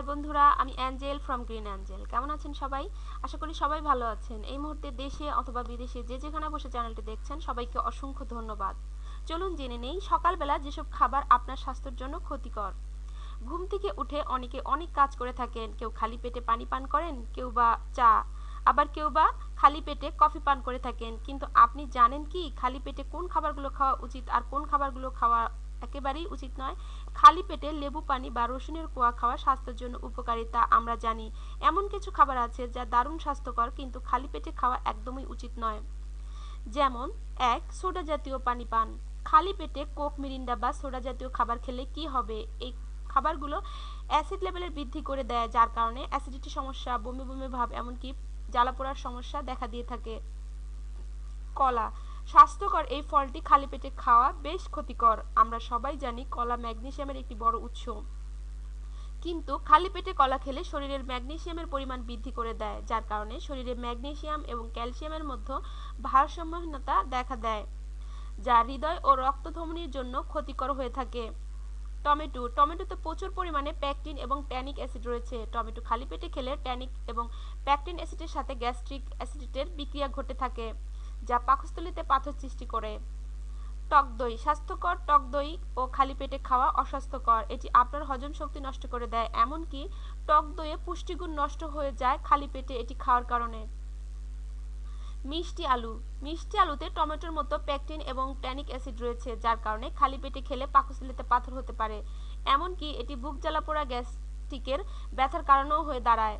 High বন্ধুরা, আমি Angel from green Angel কেমন আছেন সবাই? আশা করি সবাই ভালো আছেন। এই মুহূর্তে দেশে অথবা বিদেশে যে যেখানে বসে চ্যানেলটি দেখছেন, সবাইকে অসংখ্য ধন্যবাদ। চলুন জেনে নেই, সকালবেলা যেসব খাবার আপনার স্বাস্থ্যের জন্য ক্ষতিকর। ঘুম থেকে উঠে অনেকে অনেক কাজ করে থাকেন। কেউ খালি পেটে পানি পান করেন, কেউ বা চা। আবার কেউ বা খালি পেটে কফি পান করে থাকেন। কিন্তু আপনি জানেন কি, খালি পেটে কোন খাবারগুলো খাওয়া উচিত আর কোন খাবারগুলো খাওয়া একেবারেই উচিত নয়। খালি পেটে লেবু পানি বা রসুনের কোয়া খাওয়া স্বাস্থ্যের জন্য উপকারী তা আমরা জানি। এমন কিছু খাবার আছে যা দারুণ স্বাস্থ্যকর কিন্তু খালি পেটে খাওয়া একদমই উচিত নয়। যেমন, এক, সোডা জাতীয় পানি পান। খালি পেটে কোক, মিরিন্ডা বা সোডা জাতীয় খাবার খেলে কি হবে? এই খাবারগুলো অ্যাসিড লেভেলের বৃদ্ধি করে দেয়, যার কারণে অ্যাসিডিটি সমস্যা, বমি বমি ভাব, এমনকি জ্বালা পোড়ার সমস্যা দেখা দিয়ে থাকে। কলা স্বাস্থ্যকর এই ফলটি খালি পেটে খাওয়া বেশ ক্ষতিকর। আমরা সবাই জানি কলা ম্যাগনেসিয়ামের একটি বড় উৎস। কিন্তু খালি পেটে কলা খেলে শরীরের ম্যাগনেসিয়ামের পরিমাণ বৃদ্ধি করে দেয়, যার কারণে শরীরে ম্যাগনেসিয়াম এবং ক্যালসিয়ামের মধ্যে ভারসাম্যহীনতা দেখা দেয়, যা হৃদয় ও রক্তধমনির জন্য ক্ষতিকর হয়ে থাকে। টমেটো, টমেটোতে প্রচুর পরিমাণে প্যাকটিন এবং ট্যানিক অ্যাসিড রয়েছে। টমেটো খালি পেটে খেলে ট্যানিক এবং প্যাকটিন অ্যাসিডের সাথে গ্যাস্ট্রিক অ্যাসিডিটের বিক্রিয়া ঘটে থাকে। যা পাকস্থলীতে পাথর সৃষ্টি করে। টক দই, স্বাস্থ্যকর টক দই ও খালি পেটে খাওয়া অস্বাস্থ্যকর। এটি আপনার হজম শক্তি নষ্ট করে দেয়, এমনকি টক দইয়ে পুষ্টিগুণ নষ্ট হয়ে যায় খালি পেটে এটি খাওয়ার কারণে। মিষ্টি আলু। মিষ্টি আলুতে টমেটোর মতো প্যাকটিন এবং ট্যানিক অ্যাসিড রয়েছে, যার কারণে খালি পেটে খেলে পাকস্থলীতে পাথর হতে পারে। এমনকি এটি বুক জ্বালা পোড়া গ্যাস্ট্রিকের ব্যথার কারণেও হয়ে দাঁড়ায়।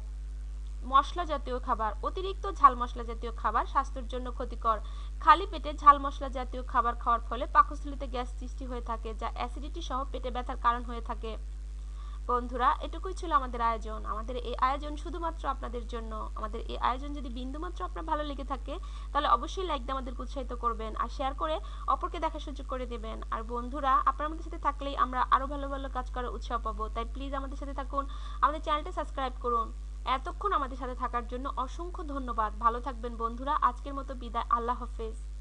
মশলা জাতীয় খাবার, অতিরিক্ত ঝাল মশলা জাতীয় খাবার স্বাস্থ্যের জন্য ক্ষতিকর। খালি পেটে ঝাল মশলা জাতীয় খাবার খাওয়ার ফলে পাকস্থলীতে গ্যাস সৃষ্টি হয়ে থাকে, যা অ্যাসিডিটি সহ পেটে ব্যথার কারণ হয়ে থাকে। বন্ধুরা, এটুকুই ছিল আমাদের আয়োজন। আমাদের এই আয়োজন শুধুমাত্র আপনাদের জন্য। আমাদের এই আয়োজন যদি বিন্দুমাত্র আপনার ভালো লেগে থাকে, তাহলে অবশ্যই লাইক দিয়ে আমাদেরকে উৎসাহিত করবেন আর শেয়ার করে অপরকে দেখার সুযোগ করে দেবেন। আর বন্ধুরা, আপনার আমাদের সাথে থাকলেই আমরা আরও ভালো ভালো কাজ করার উৎসাহ পাবো। তাই প্লিজ আমাদের সাথে থাকুন। আমাদের চ্যানেলটা সাবস্ক্রাইব করুন। এতক্ষণ আমাদের সাথে থাকার জন্য অসংখ্য ধন্যবাদ। ভালো থাকবেন বন্ধুরা। আজকের মতো বিদায়। আল্লাহ হাফেজ।